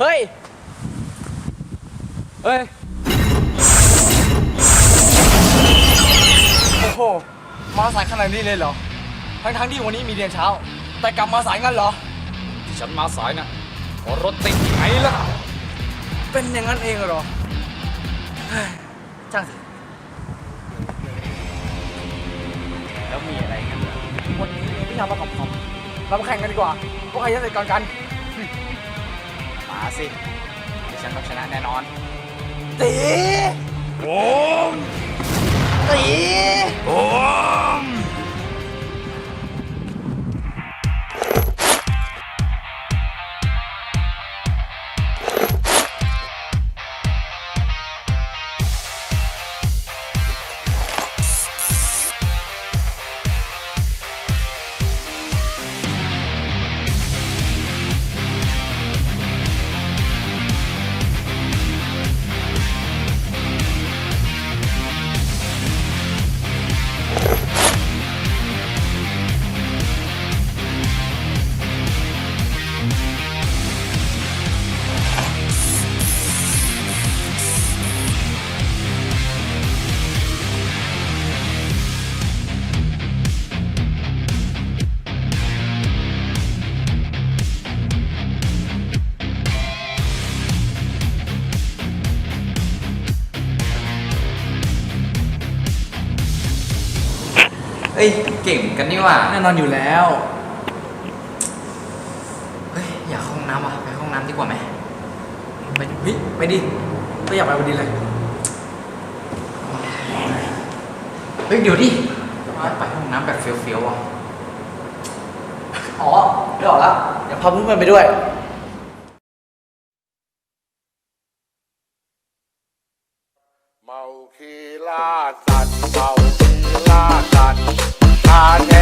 เฮ้ย เฮ้ย โอ้โห มาสายขนาดนี้เลยเหรอทั้งทั้งๆที่วันนี้มีเรียนเช้า แต่กลับมาสายงั้นเหรอ ที่ฉันมาสายนะเพราะรถติดไงล่ะ เป็นอย่างนั้นเองเหรอเฮ้ยจ้างสิ แล้วมีอะไรกันเหรอวันนี้พี่ทำมากับผมเรามาแข่งกันดีกว่าว่าใครจะเสร็จก่อนกัน มาสิเดี๋ยวฉันต้องชนะแน่นอน ตีโอ้มตีโอ้ เอ้ยเก่งกันนี่ว่าแน่นอนอยู่แล้ว เฮ้ยอยากเข้าห้องน้ำว่ะไปห้องน้ำดีกว่าไหมไปเฮ้ไปดิก็อยากไปพอดีเลย เฮ้ยเดี๋ยวดิไปห้องน้ำแบบเฟี้ยวๆอะอ๋อไม่ออกแล้วเดี๋ยวพาเพื่อนไปด้วย เมาคีลาสัตว์เมา Podcast.